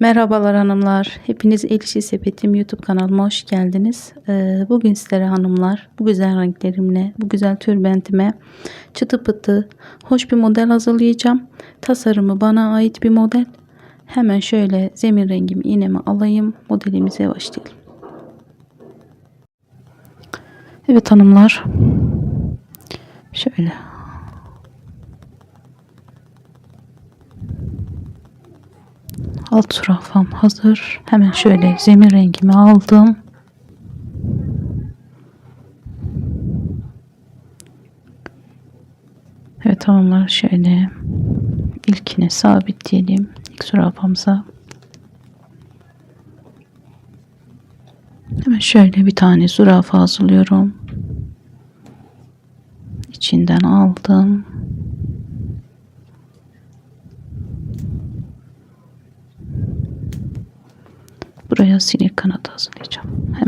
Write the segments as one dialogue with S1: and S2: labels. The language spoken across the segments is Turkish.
S1: Merhabalar hanımlar. Hepiniz El İşi Sepetim YouTube kanalıma hoş geldiniz. Ee, bugün sizlere hanımlar bu güzel renklerimle, bu güzel tülbentime çıtı pıtı hoş bir model hazırlayacağım. Tasarımı bana ait bir model. Hemen şöyle zemin rengimi iğnemi alayım. Modelimize başlayalım. Evet hanımlar. Şöyle alt zürafam hazır. Hemen şöyle zemin rengimi aldım. Evet tamamlar şöyle ilkini sabitleyelim. İlk zürafamıza. Hemen şöyle bir tane zürafa hazırlıyorum. İçinden aldım. Buraya sinek kanadı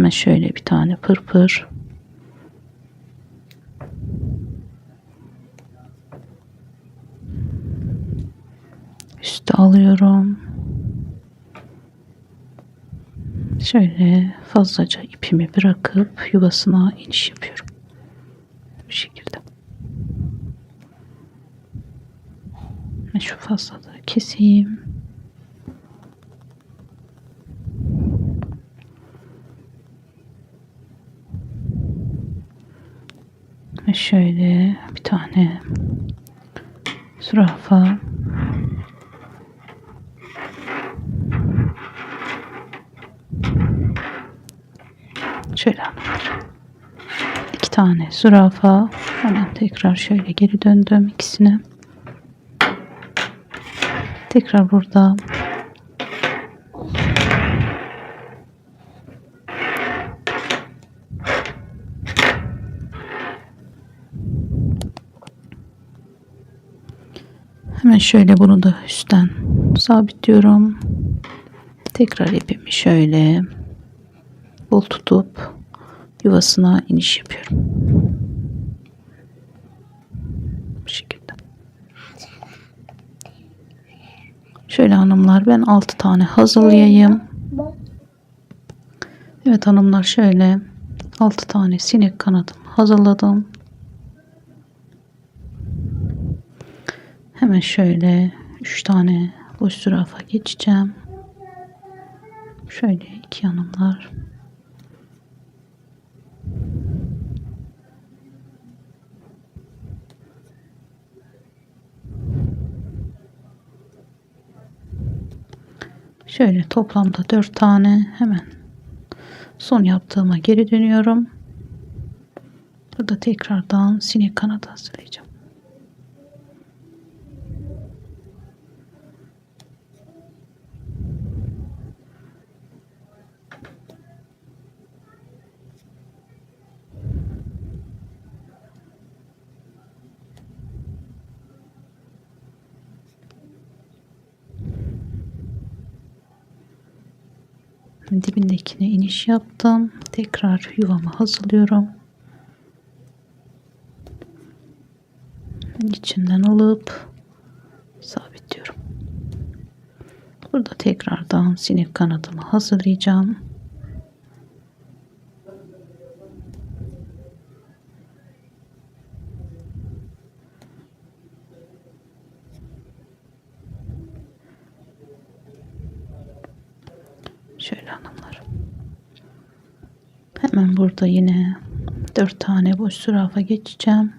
S1: Hemen şöyle bir tane pırpır. Üste alıyorum. Şöyle fazlaca ipimi bırakıp yuvasına iniş yapıyorum. Bu şekilde. Şu fazlalığı keseyim. Ve şöyle bir tane zürafa şöyle anlatır. İki tane zürafa hemen tekrar şöyle geri döndüm ikisine. Tekrar burada şöyle bunu da üstten sabitliyorum. Tekrar ipimi şöyle bol tutup yuvasına iniş yapıyorum. Bu şekilde. Şöyle hanımlar ben 6 tane hazırlayayım. Evet hanımlar şöyle 6 tane sinek kanadım hazırladım. Hemen şöyle 3 tane boş zürafa geçeceğim. Şöyle iki yanımlar. Şöyle toplamda 4 tane hemen son yaptığıma geri dönüyorum. Burada tekrardan sinek kanadı hazırlayacağım. Dibindekine iniş yaptım. Tekrar yuvamı hazırlıyorum. içinden alıp sabitliyorum. Burada tekrardan sinek kanadımı hazırlayacağım. Şöyle hanımlar. Hemen burada yine 4 tane boş zürafa geçeceğim.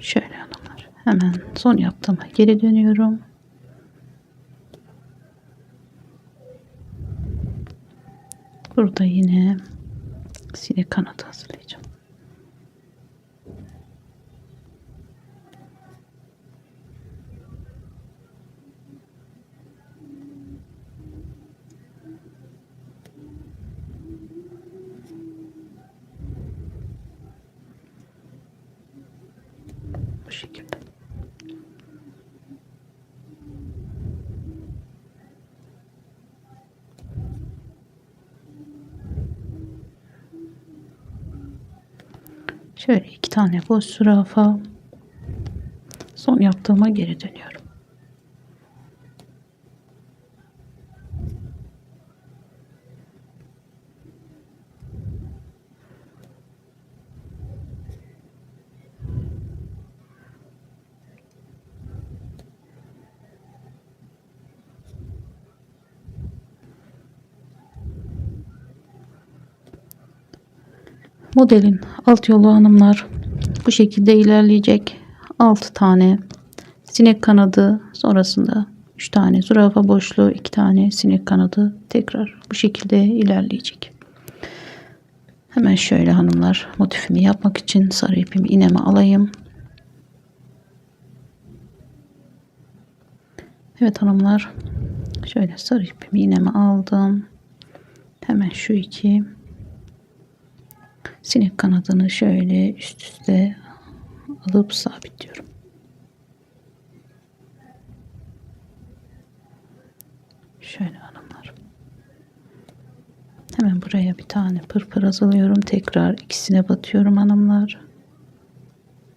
S1: Şöyle hanımlar. Hemen son yaptığıma geri dönüyorum. Burada yine sinek kanadı hazırlayacağım. Bu şekilde. Şöyle iki tane boş zürafa. Son yaptığıma geri dönüyorum. Modelin alt yolu hanımlar bu şekilde ilerleyecek. 6 tane sinek kanadı sonrasında 3 tane zürafa boşluğu 2 tane sinek kanadı tekrar bu şekilde ilerleyecek. Hemen şöyle hanımlar motifimi yapmak için sarı ipimi iğneme alayım. Evet hanımlar şöyle sarı ipimi iğneme aldım. Hemen şu iki sinek kanadını şöyle üst üste alıp sabitliyorum. Şöyle hanımlar. Hemen buraya bir tane pırpır hazırlıyorum. Tekrar ikisine batıyorum hanımlar.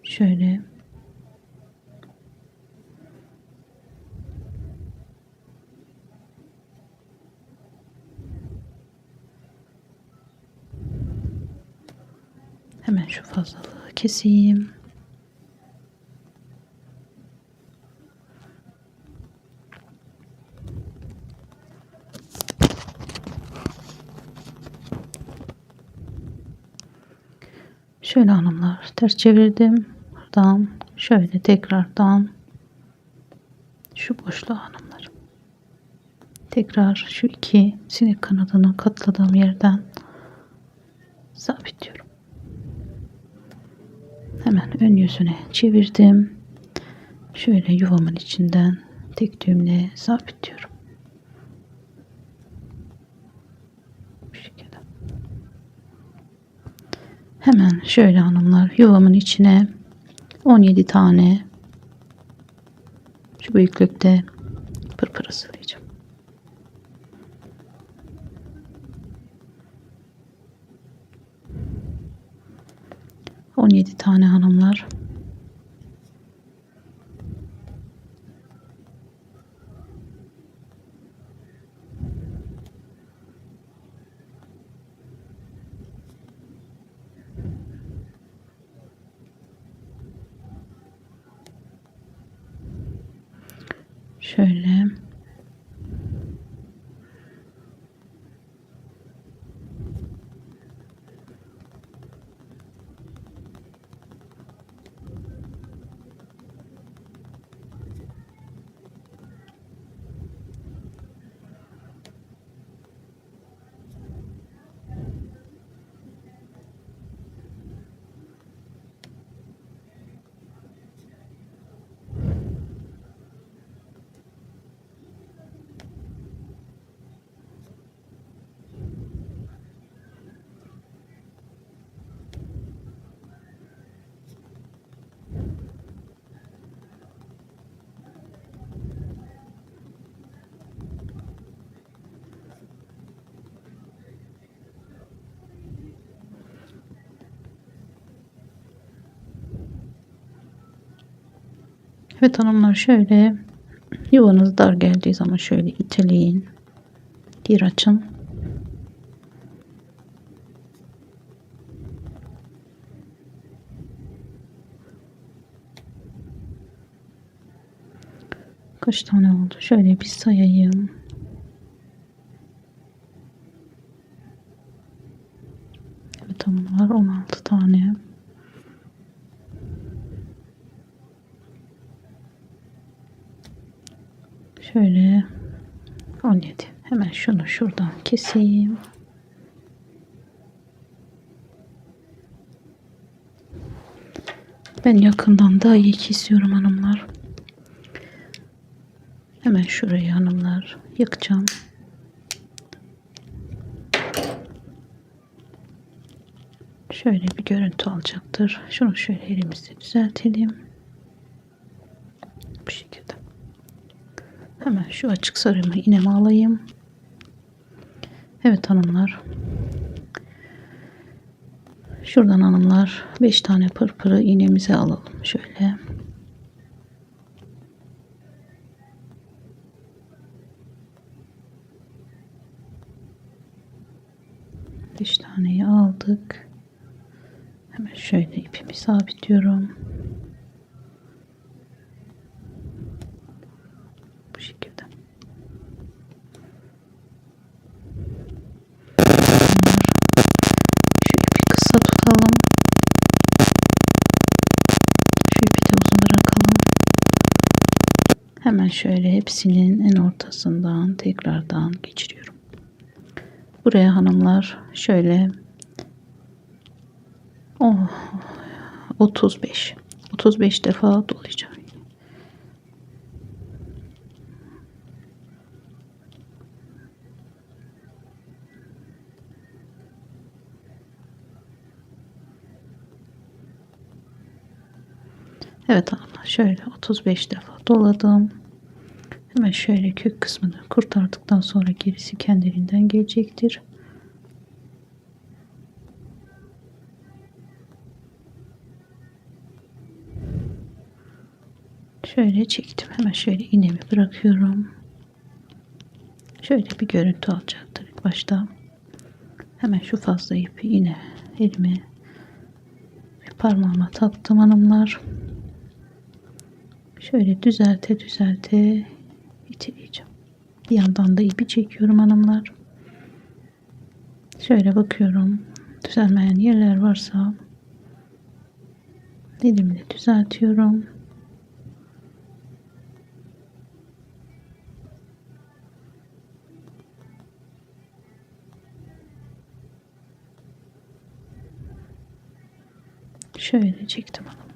S1: Şöyle. Hemen şu fazlalığı keseyim. Şöyle hanımlar ters çevirdim. Buradan şöyle tekrardan şu boşluğa hanımlar. Tekrar şu iki sinek kanadını katladığım yerden sabitliyorum ön yüzüne çevirdim. Şöyle yuvamın içinden tek düğümle sabitliyorum. Hemen şöyle hanımlar yuvamın içine 17 tane şu büyüklükte pırpır hazırlayacağım. 17 tane hanımlar. Evet hanımlar şöyle yuvanız dar geldiği zaman şöyle iteleyin. Bir açın. Kaç tane oldu? Şöyle bir sayayım. Evet hanımlar 16 tane. Şöyle 17. Hemen şunu şuradan keseyim. Ben yakından daha iyi kesiyorum hanımlar. Hemen şurayı hanımlar yıkacağım. Şöyle bir görüntü alacaktır. Şunu şöyle elimizle düzeltelim. Bu şekilde. Hemen şu açık sarımı iğneme alayım. Evet hanımlar. Şuradan hanımlar 5 tane pırpırı iğnemize alalım. Şöyle. Beş taneyi aldık. Hemen şöyle ipimi sabitliyorum. Bu şekilde. Şu ipi kısa tutalım. Şu ipi de uzun bırakalım. Hemen şöyle hepsinin en ortasından tekrardan geçiriyorum. Buraya hanımlar şöyle oh, 35 35 defa dolayacağım. Evet hanımlar şöyle 35 defa doladım. Hemen şöyle kök kısmını kurtardıktan sonra gerisi kendiliğinden gelecektir. Şöyle çektim. Hemen şöyle iğnemi bırakıyorum. Şöyle bir görüntü alacaktır ilk başta. Hemen şu fazla ipi yine elime ve parmağıma taktım hanımlar. Şöyle düzelte düzelte itileyeceğim. Bir yandan da ipi çekiyorum hanımlar. Şöyle bakıyorum. Düzelmeyen yerler varsa elimle düzeltiyorum. Şöyle çektim hanımlar.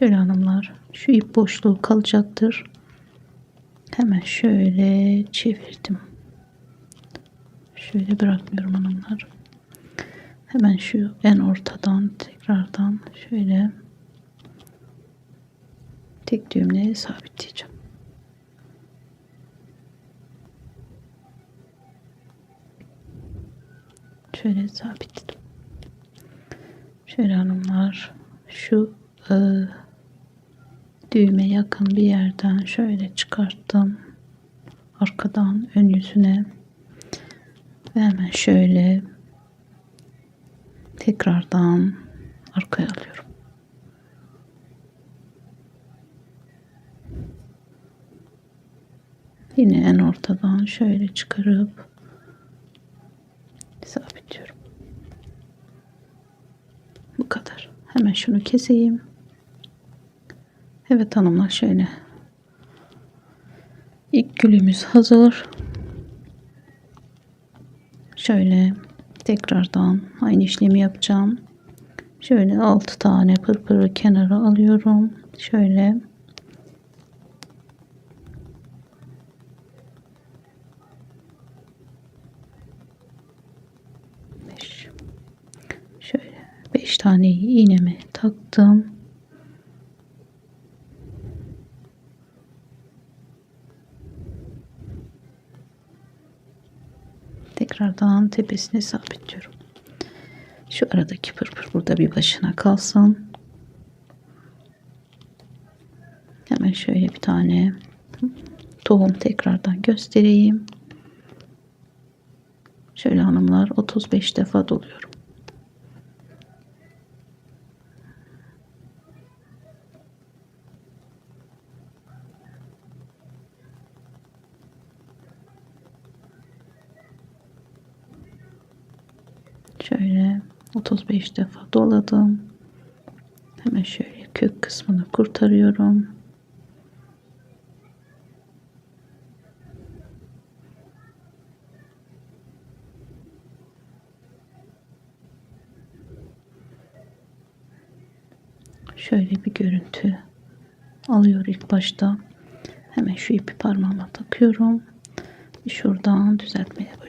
S1: Şöyle hanımlar şu ip boşluğu kalacaktır. Hemen şöyle çevirdim. Şöyle bırakmıyorum hanımlar. Hemen şu en ortadan tekrardan şöyle tek düğümle sabitleyeceğim. Şöyle sabitledim. Şöyle hanımlar şu e, düğme yakın bir yerden şöyle çıkarttım. Arkadan ön yüzüne ve hemen şöyle tekrardan arkaya alıyorum. Yine en ortadan şöyle çıkarıp sabitliyorum. Bu kadar. Hemen şunu keseyim. Evet hanımlar şöyle. İlk gülümüz hazır. Şöyle tekrardan aynı işlemi yapacağım. Şöyle 6 tane pırpırı kenara alıyorum. Şöyle beş. Şöyle 5 tane iğnemi taktım. Tekrardan tepesine sabitliyorum. Şu aradaki pırpır burada bir başına kalsın. Hemen şöyle bir tane tohum tekrardan göstereyim. Şöyle hanımlar 35 defa doluyorum. Şöyle 35 defa doladım. Hemen şöyle kök kısmını kurtarıyorum. Şöyle bir görüntü alıyor ilk başta. Hemen şu ipi parmağıma takıyorum. Şuradan düzeltmeye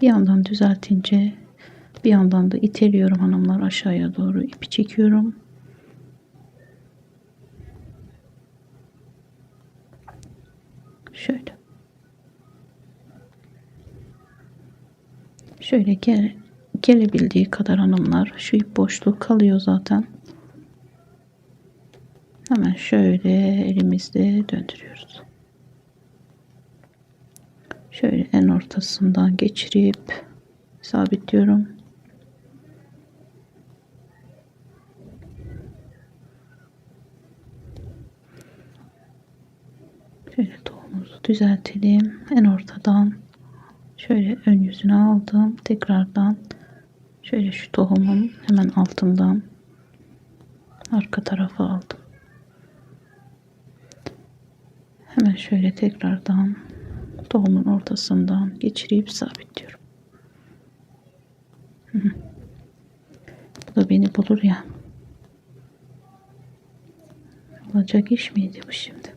S1: Bir yandan düzeltince bir yandan da iteliyorum hanımlar aşağıya doğru ipi çekiyorum. Şöyle. Şöyle gele, gelebildiği kadar hanımlar şu ip boşluğu kalıyor zaten. Hemen şöyle elimizde döndürüyoruz. En ortasından geçirip sabitliyorum. Şöyle tohumumuzu düzeltelim. En ortadan şöyle ön yüzüne aldım. Tekrardan şöyle şu tohumun hemen altından arka tarafa aldım. Hemen şöyle tekrardan tohumun ortasından geçirip sabitliyorum. Bu da beni bulur ya. Olacak iş miydi bu şimdi?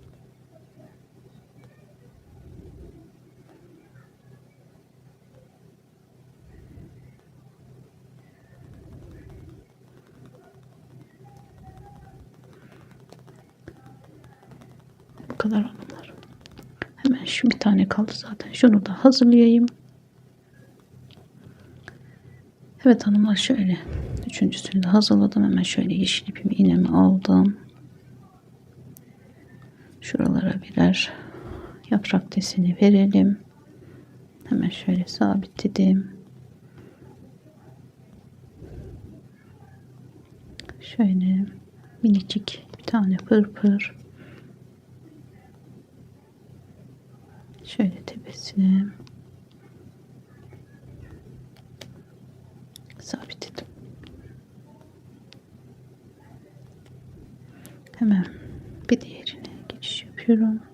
S1: Bu kadar şu bir tane kaldı zaten. Şunu da hazırlayayım. Evet hanımlar şöyle. Üçüncüsünü de hazırladım. Hemen şöyle yeşil ipimi iğnemi aldım. Şuralara birer yaprak deseni verelim. Hemen şöyle sabitledim. Şöyle minicik bir tane pırpır. Şöyle tepesine sabitledim. Hemen bir diğerine geçiş yapıyorum.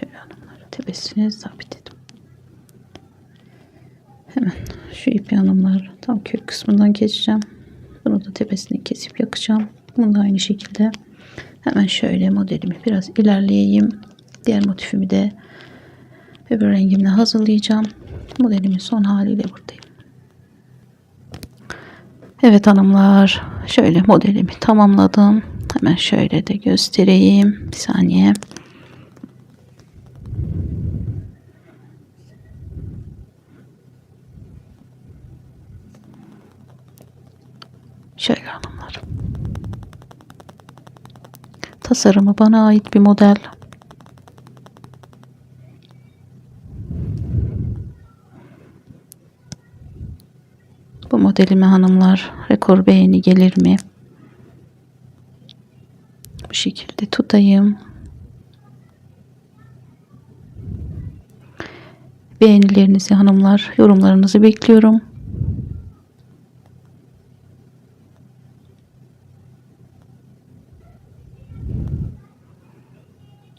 S1: Şöyle hanımları tepesine sabitledim. Hemen şu ipi hanımlar tam kök kısmından geçeceğim. Bunu da tepesini kesip yakacağım. Bunu da aynı şekilde hemen şöyle modelimi biraz ilerleyeyim. Diğer motifimi de öbür rengimle hazırlayacağım. Modelimin son haliyle buradayım. Evet hanımlar şöyle modelimi tamamladım. Hemen şöyle de göstereyim. Bir saniye. Şöyle hanımlar. Tasarımı bana ait bir model. Bu modelime hanımlar rekor beğeni gelir mi? Bu şekilde tutayım. Beğenilerinizi hanımlar, yorumlarınızı bekliyorum.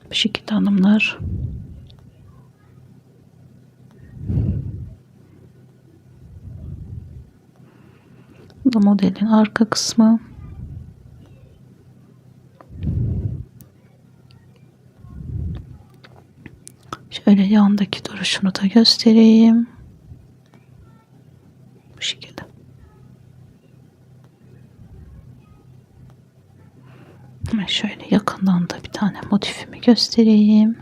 S1: Bu şekilde hanımlar. Bu da modelin arka kısmı. Şöyle yandaki duruşunu da göstereyim. Göstereyim.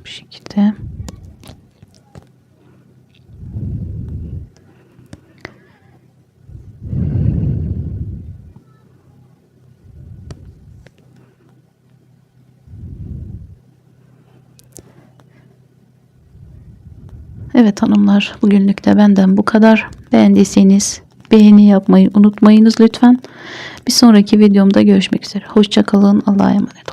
S1: Bu şekilde. Evet hanımlar bugünlük de benden bu kadar. Beğendiyseniz beğeni yapmayı unutmayınız lütfen. Bir sonraki videomda görüşmek üzere. Hoşçakalın. Allah'a emanet.